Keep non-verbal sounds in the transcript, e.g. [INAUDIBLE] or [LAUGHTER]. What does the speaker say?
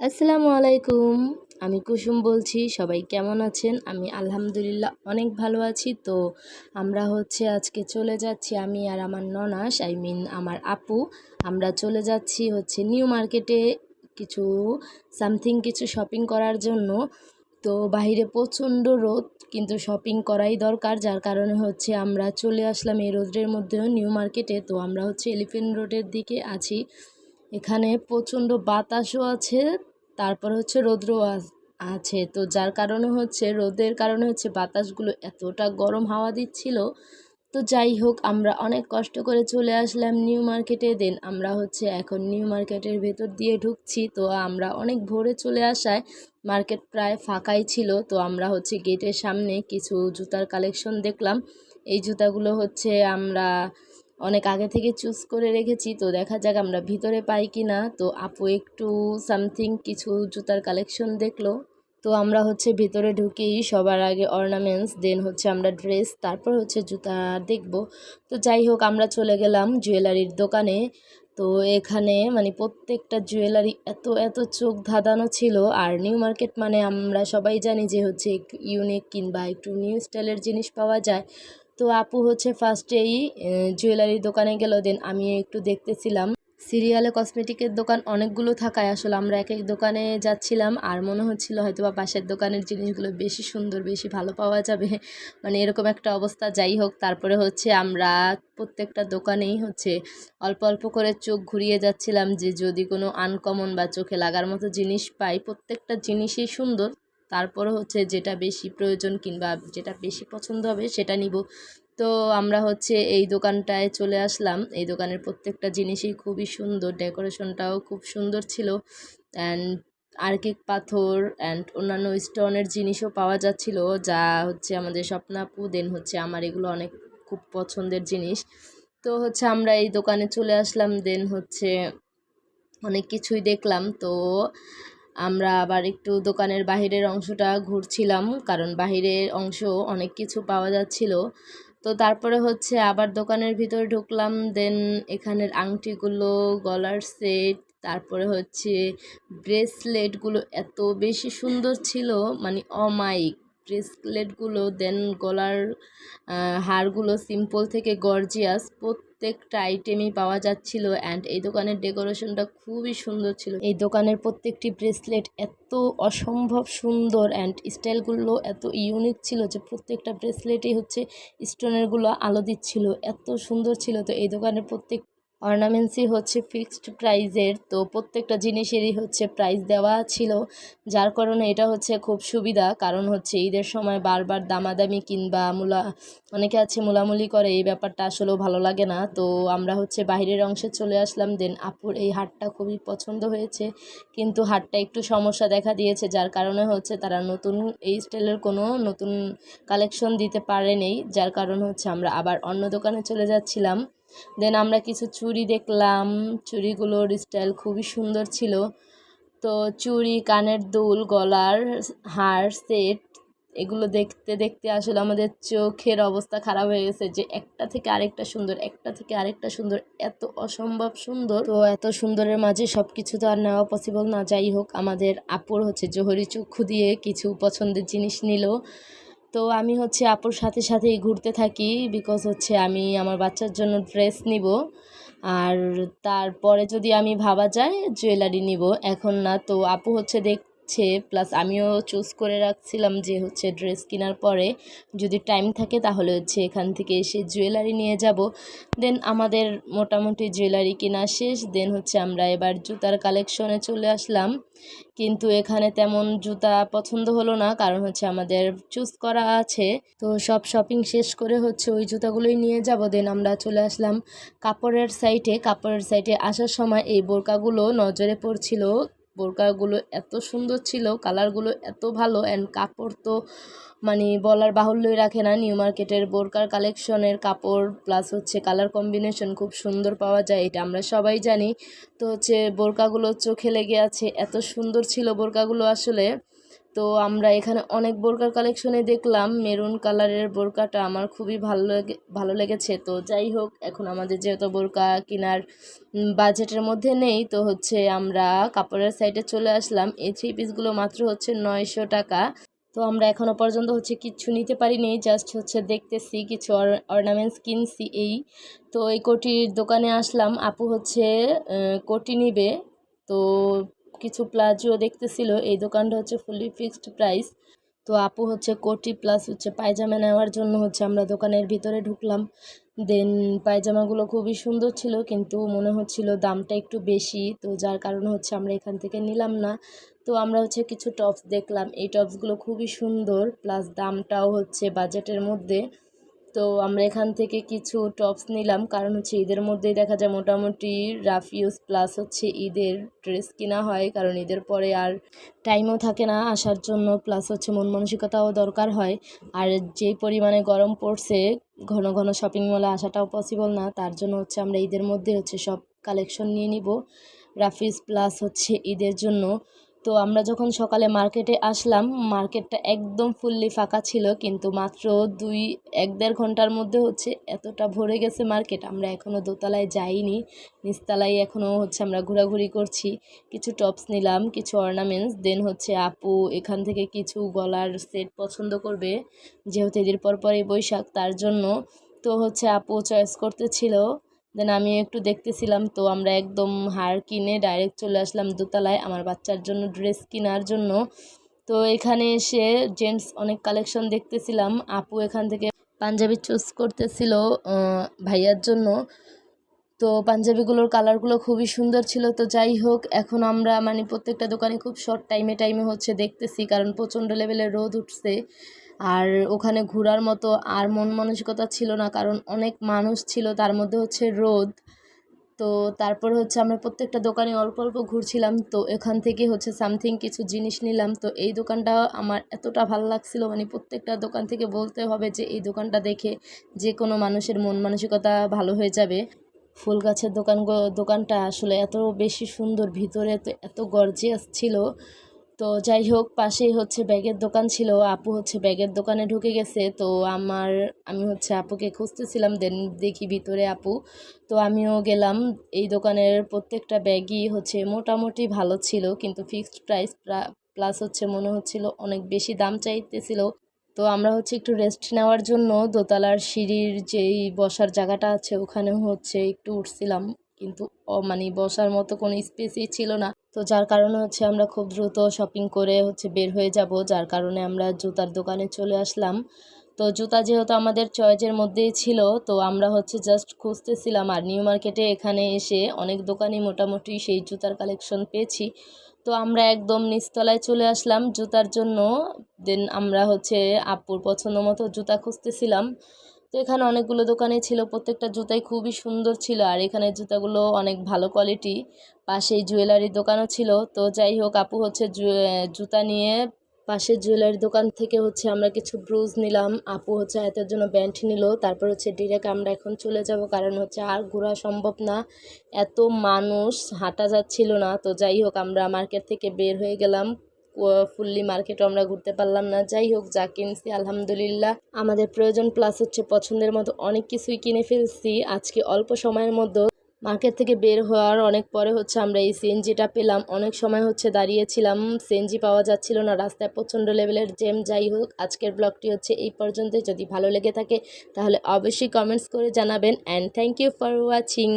আসসালামু আলাইকুম। আমি কুসুম বলছি, সবাই কেমন আছেন? আমি আলহামদুলিল্লাহ অনেক ভালো আছি। তো আমরা হচ্ছে আজকে চলে যাচ্ছি আমি আর আমার ননাস আই মিন আমার আপু। আমরা চলে যাচ্ছি হচ্ছে নিউ মার্কেটে কিছু সামথিং কিছু শপিং করার জন্য। তো বাইরে প্রচণ্ড রোদ, কিন্তু শপিং করাই দরকার। যার কারণে হচ্ছে আমরা চলে আসলাম এই রোদের মধ্যেও নিউ মার্কেটে তো আমরা হচ্ছে এলিফেন্ট রোডের দিকে আছি। এখানে প্রচণ্ড বাতাসও আছে, তারপর হচ্ছে রৌদ্রও আছে। তো যার কারণে হচ্ছে, রোদের কারণে হচ্ছে বাতাসগুলো এতটা গরম হাওয়া দিচ্ছিল। তো যাই হোক, আমরা অনেক কষ্ট করে চলে আসলাম নিউ মার্কেটে। দেন আমরা হচ্ছে এখন নিউ মার্কেটের ভেতর দিয়ে ঢুকছি। তো আমরা অনেক ভোরে চলে আসায় মার্কেট প্রায় ফাঁকাই ছিল। তো আমরা হচ্ছে গেটের সামনে কিছু জুতার কালেকশন দেখলাম। এই জুতাগুলো হচ্ছে আমরা অনেক আগে থেকে চুজ করে রেখেছি, তো দেখা যাক আমরা ভিতরে পাই কি না তো আপু একটু সামথিং কিছু জুতার কালেকশন দেখল। তো আমরা হচ্ছে ভিতরে ঢুকেই সবার আগে অর্নামেন্টস দেন হচ্ছে আমরা ড্রেস তারপর হচ্ছে জুতা দেখব। তো যাই হোক, আমরা চলে গেলাম জুয়েলারির দোকানে। তো এখানে মানে প্রত্যেকটা জুয়েলারি এত এত চোখ ধাঁধানো ছিল। আর নিউ মার্কেট মানে আমরা সবাই জানি যে হচ্ছে ইউনিক কিংবা একটু নিউ স্টাইলের জিনিস পাওয়া যায়। তো আপু হচ্ছে ফার্স্টেই জুয়েলারির দোকানে গেল দেন আমি একটু দেখতেছিলাম। সিরিয়ালে কসমেটিকের দোকান অনেকগুলো থাকায় আসলে আমরা এক এক দোকানে যাচ্ছিলাম, আর মনে হচ্ছিল হয়তো বা পাশের দোকানের জিনিসগুলো বেশি সুন্দর, বেশি ভালো পাওয়া যাবে। [LAUGHS] মানে এরকম একটা অবস্থা, যাই হোক, তারপরে হচ্ছে আমরা প্রত্যেকটা দোকানেই হচ্ছে অল্প অল্প করে চোখ ঘুরিয়ে যাচ্ছিলাম যে যদি কোনো আনকমন বা চোখে লাগার মতো জিনিস পাই, প্রত্যেকটা জিনিসই সুন্দর। তারপরে হচ্ছে যেটা বেশি প্রয়োজন কিংবা যেটা বেশি পছন্দ হবে সেটা নিব। তো আমরা হচ্ছে এই দোকানটায় চলে আসলাম। এই দোকানের প্রত্যেকটা জিনিসই খুবই সুন্দর, ডেকোরেশনটাও খুব সুন্দর ছিল। অ্যান্ড আর্কিক পাথর অ্যান্ড অন্যান্য স্টোনের জিনিসও পাওয়া যাচ্ছিল, যা হচ্ছে আমাদের স্বপ্নাপু দেন হচ্ছে আমার এগুলো অনেক খুব পছন্দের জিনিস। তো হচ্ছে আমরা এই দোকানে চলে আসলাম, দেন হচ্ছে অনেক কিছুই দেখলাম। তো আমরা আবার একটু দোকানের বাহিরের অংশটা ঘুরছিলাম, কারণ বাহিরের অংশ অনেক কিছু পাওয়া যাচ্ছিল। তো তারপরে হচ্ছে আবার দোকানের ভিতরে ঢুকলাম দেন এখানের আংটিগুলো, গলার সেট তারপরে হচ্ছে ব্রেসলেটগুলো এত বেশি সুন্দর ছিল মানে অমায়িক। ব্রেসলেটগুলো দেন গলার হারগুলো সিম্পল থেকে গর্জিয়াস প্রত্যেকটা আইটেমই পাওয়া যাচ্ছিল অ্যান্ড এই দোকানের ডেকোরেশনটা খুবই সুন্দর ছিল। এই দোকানের প্রত্যেকটি ব্রেসলেট এত অসম্ভব সুন্দর অ্যান্ড স্টাইলগুলো এত ইউনিক ছিল যে প্রত্যেকটা ব্রেসলেটই হচ্ছে স্টোনেরগুলো আলো দিচ্ছিল, এত সুন্দর ছিল। তো এই দোকানের প্রত্যেক অর্নামেন্টসই হচ্ছে ফিক্সড প্রাইজের। তো প্রত্যেকটা জিনিসেরই হচ্ছে প্রাইস দেওয়া ছিল। যার কারণে এটা হচ্ছে খুব সুবিধা। কারণ হচ্ছে ঈদের সময় বারবার দামাদামি কিংবা মূলা, অনেকে আছে মুলামুলি করে, এই ব্যাপারটা আসলেও ভালো লাগে না। তো আমরা হচ্ছে বাইরের অংশে চলে আসলাম। দেন আপুর এই হাটটা খুবই পছন্দ হয়েছে। কিন্তু হাটটা একটু সমস্যা দেখা দিয়েছে। যার কারণে হচ্ছে তারা নতুন এই স্টাইলের কোনো নতুন কালেকশন দিতে পারেনি। যার কারণ হচ্ছে আমরা আবার অন্য দোকানে চলে যাচ্ছিলাম। দেন আমরা কিছু চুড়ি দেখলাম। চুড়িগুলোর স্টাইল খুবই সুন্দর ছিল। তো চুড়ি, কানের দুল, গলার হার সেট এগুলো দেখতে দেখতে আসলে আমাদের চোখের অবস্থা খারাপ হয়ে গেছে যে একটা থেকে আরেকটা সুন্দর, একটা থেকে আরেকটা সুন্দর, এত অসম্ভব সুন্দর। তো এত সুন্দরের মাঝে সব কিছু তো আর নেওয়া পসিবল না। যাই হোক, আমাদের আপুর হচ্ছে জহরি চক্ষু দিয়ে কিছু পছন্দের জিনিস নিল। তো আমি হচ্ছে আপুর সাথে সাথেই ঘুরতে থাকি বিকজ হচ্ছে আমি আমার বাচ্চার জন্য ড্রেস নিব। আর তারপরে যদি আমি ভাবা যায় জুয়েলারি নিব। এখন না, তো আপু হচ্ছে দেখছে প্লাস আমিও চুজ করে রাখছিলাম যে হচ্ছে ড্রেস কেনার পরে যদি টাইম থাকে তাহলে হচ্ছে এখান থেকে এসে জুয়েলারি নিয়ে যাব। দেন আমাদের মোটামুটি জুয়েলারি কেনা শেষ দেন হচ্ছে আমরা এবার জুতার কালেকশনে চলে আসলাম। কিন্তু এখানে তেমন জুতা পছন্দ হলো না, কারণ হচ্ছে আমাদের চুজ করা আছে। তো সব শপিং শেষ করে হচ্ছে ওই জুতাগুলোই নিয়ে যাব দেন আমরা চলে আসলাম কাপড়ের সাইটে কাপড়ের সাইটে আসার সময় এই বোরকাগুলো নজরে পড়ছিল বোরকাগুলো এত সুন্দর ছিল, কালারগুলো এত ভালো অ্যান্ড কাপড় তো মানে বলার বাহুল্যই রাখে না। নিউ মার্কেটের বোরকার কালেকশনের কাপড় প্লাস হচ্ছে কালার কম্বিনেশন খুব সুন্দর পাওয়া যায়, এটা আমরা সবাই জানি। তো হচ্ছে বোরকাগুলো চোখে লেগে আছে, এত সুন্দর ছিল বোরকাগুলো আসলে। তো আমরা এখানে অনেক বোরকার কালেকশনে দেখলাম। মেরুন কালারের বোরকাটা আমার খুবই ভালো লেগে, ভালো লেগেছে। তো যাই হোক, এখন আমাদের যেহেতু বোরকা কেনার বাজেটের মধ্যে নেই, তো হচ্ছে আমরা কাপড়ের সাইডে চলে আসলাম। এই থ্রি পিসগুলো মাত্র হচ্ছে নয়শো টাকা। তো আমরা এখনও পর্যন্ত হচ্ছে কিচ্ছু নিতে পারিনি জাস্ট হচ্ছে দেখতেছি কিছু অর্নামেন্টস কিনছি এই। তো এই কোটির দোকানে আসলাম। আপু হচ্ছে কোটি নিবে। তো কিছু প্লাজো দেখতেছিল, এই দোকানটা হচ্ছে ফুলি ফিক্সড প্রাইস তো আপু হচ্ছে কোটি প্লাস হচ্ছে পায়জামা নেওয়ার জন্য হচ্ছে আমরা দোকানের ভিতরে ঢুকলাম। দেন পায়জামাগুলো খুবই সুন্দর ছিল, কিন্তু মনে হচ্ছিল দামটা একটু বেশি, তো যার কারণে হচ্ছে আমরা এখান থেকে নিলাম না। তো আমরা হচ্ছে কিছু টপস দেখলাম, এই টপসগুলো খুবই সুন্দর প্লাস দামটাও হচ্ছে বাজেটের মধ্যে। তো আমরা এখান থেকে কিছু টপস নিলাম। কারণ হচ্ছে ঈদের মধ্যেই দেখা যায় মোটামুটি রাফ ইউজ প্লাস হচ্ছে ঈদের ড্রেস কেনা হয়। কারণ ঈদের পরে আর টাইমও থাকে না আসার জন্য প্লাস হচ্ছে মন মানসিকতাও দরকার হয়। আর যেই পরিমাণে গরম পড়ছে, ঘন ঘন শপিং মলে আসাটাও পসিবল না। তার জন্য হচ্ছে আমরা ঈদের মধ্যে হচ্ছে সব কালেকশন নিয়ে নিব। রাফিজ প্লাস হচ্ছে ঈদের জন্য। তো আমরা যখন সকালে মার্কেটে আসলাম, মার্কেটটা একদম ফুললি ফাঁকা ছিল, কিন্তু মাত্র দুই, এক দেড় ঘণ্টার মধ্যে হচ্ছে এতটা ভরে গেছে মার্কেট, আমরা এখনও দোতলায় যাইনি, নিচতলায় এখনও হচ্ছে আমরা ঘোরাঘুরি করছি, কিছু টপস নিলাম, কিছু অর্নামেন্টস, দেন হচ্ছে আপু এখান থেকে কিছু গলার সেট পছন্দ করবে, যেহেতু এদের পর পরে বৈশাখ, তার জন্য তো হচ্ছে আপু চয়েস করতেছিল দেন আমি একটু দেখতেছিলাম, তো আমরা একদম হার কিনে ডাইরেক্ট চলে আসলাম দোতলায় আমার বাচ্চার জন্য ড্রেস কেনার জন্য। তো এখানে এসে জেন্টস অনেক কালেকশন দেখতেছিলাম। আপু এখান থেকে পাঞ্জাবি চুজ করতেছিল ভাইয়ার জন্য। তো পাঞ্জাবিগুলোর কালারগুলো খুবই সুন্দর ছিল, তো যাই হোক, এখন আমরা মানে প্রত্যেকটা দোকানে খুব শর্ট টাইমে টাইমে হচ্ছে দেখতেছি, কারণ প্রচণ্ড লেভেলের রোদ উঠছে। আর ওখানে ঘোরার মতো আর মন মানসিকতা ছিল না, কারণ অনেক মানুষ ছিল, তার মধ্যে হচ্ছে রোদ। তো তারপর হচ্ছে আমরা প্রত্যেকটা দোকানে অল্প অল্প ঘুরছিলাম, তো এখান থেকে হচ্ছে সামথিং কিছু জিনিস নিলাম। তো এই দোকানটা আমার এতটা ভালো লাগছিল মানে প্রত্যেকটা দোকান থেকে বলতে হবে যে এই দোকানটা দেখে যে কোনো মানুষের মন মানসিকতা ভালো হয়ে যাবে। ফুল গাছের দোকান দোকানটা আসলে এত বেশি সুন্দর, ভিতরে তো এত গর্জিয়াস ছিল। তো যাই হোক, পাশেই হচ্ছে ব্যাগের দোকান ছিল। আপু হচ্ছে ব্যাগের দোকানে ঢুকে গেছে। তো আমার, আমি হচ্ছে আপুকে খুঁজতেছিলাম দেন দেখি ভিতরে আপু। তো আমিও গেলাম। এই দোকানের প্রত্যেকটা ব্যাগই হচ্ছে মোটামুটি ভালো ছিল, কিন্তু ফিক্সড প্রাইস প্লাস হচ্ছে মনে হচ্ছিল অনেক বেশি দাম চাইতেছিল। তো আমরা হচ্ছে একটু রেস্ট নেওয়ার জন্য দোতলার সিঁড়ির যেই বসার জায়গাটা আছে ওখানে হচ্ছে একটু উঠছিলাম। কিন্তু মানে বসার মতো কোনো স্পেসই ছিল না। তো যার কারণে হচ্ছে আমরা খুব দ্রুত শপিং করে হচ্ছে বের হয়ে যাব, যার কারণে আমরা জুতার দোকানে চলে আসলাম। তো জুতা যেহেতু আমাদের চয়েজের মধ্যেই ছিল, তো আমরা হচ্ছে জাস্ট খুঁজতেছিলাম আর নিউ মার্কেটে এখানে এসে অনেক দোকানই মোটামুটি সেই জুতার কালেকশন পেয়েছি। তো আমরা একদম নিচতলায় চলে আসলাম জুতার জন্য দেন আমরা হচ্ছে আপুর পছন্দ মতো জুতা খুঁজতেছিলাম। তো এখানে অনেকগুলো দোকানে ছিল, প্রত্যেকটা জুতাই খুবই সুন্দর ছিল আর এখানে জুতাগুলো অনেক ভালো কোয়ালিটি পাশেই জুয়েলারির দোকানও ছিল। তো যাই হোক, আপু হচ্ছে জুতা নিয়ে পাশের জুয়েলারি দোকান থেকে হচ্ছে আমরা কিছু ব্রুজ নিলাম। আপু হচ্ছে হাতের জন্য ব্যান্ড নিল, তারপর হচ্ছে ডিরেক্ট আমরা এখন চলে যাব কারণ হচ্ছে আর ঘোরা সম্ভব না। এত মানুষ, হাঁটা যাচ্ছিল না। তো যাই হোক, আমরা মার্কেট থেকে বের হয়ে গেলাম। ফুললি মার্কেটও আমরা ঘুরতে পারলাম না। যাই হোক, যা কিনছি, আলহামদুলিল্লাহ। আমাদের প্রয়োজন প্লাস হচ্ছে পছন্দের মতো অনেক কিছুই কিনে ফেলছি। আজকে অল্প সময়ের মধ্যে মার্কেট থেকে বের হওয়ার অনেক পরে হচ্ছে আমরা এই সিএনজিটা পেলাম। অনেক সময় হচ্ছে দাঁড়িয়েছিলাম সিএনজি পাওয়া যাচ্ছিল না, রাস্তায় প্রচণ্ড লেভেলের জেম যাই হোক, আজকের ব্লগটি হচ্ছে এই পর্যন্ত। যদি ভালো লেগে থাকে, তাহলে অবশ্যই কমেন্টস করে জানাবেন। And thank you for watching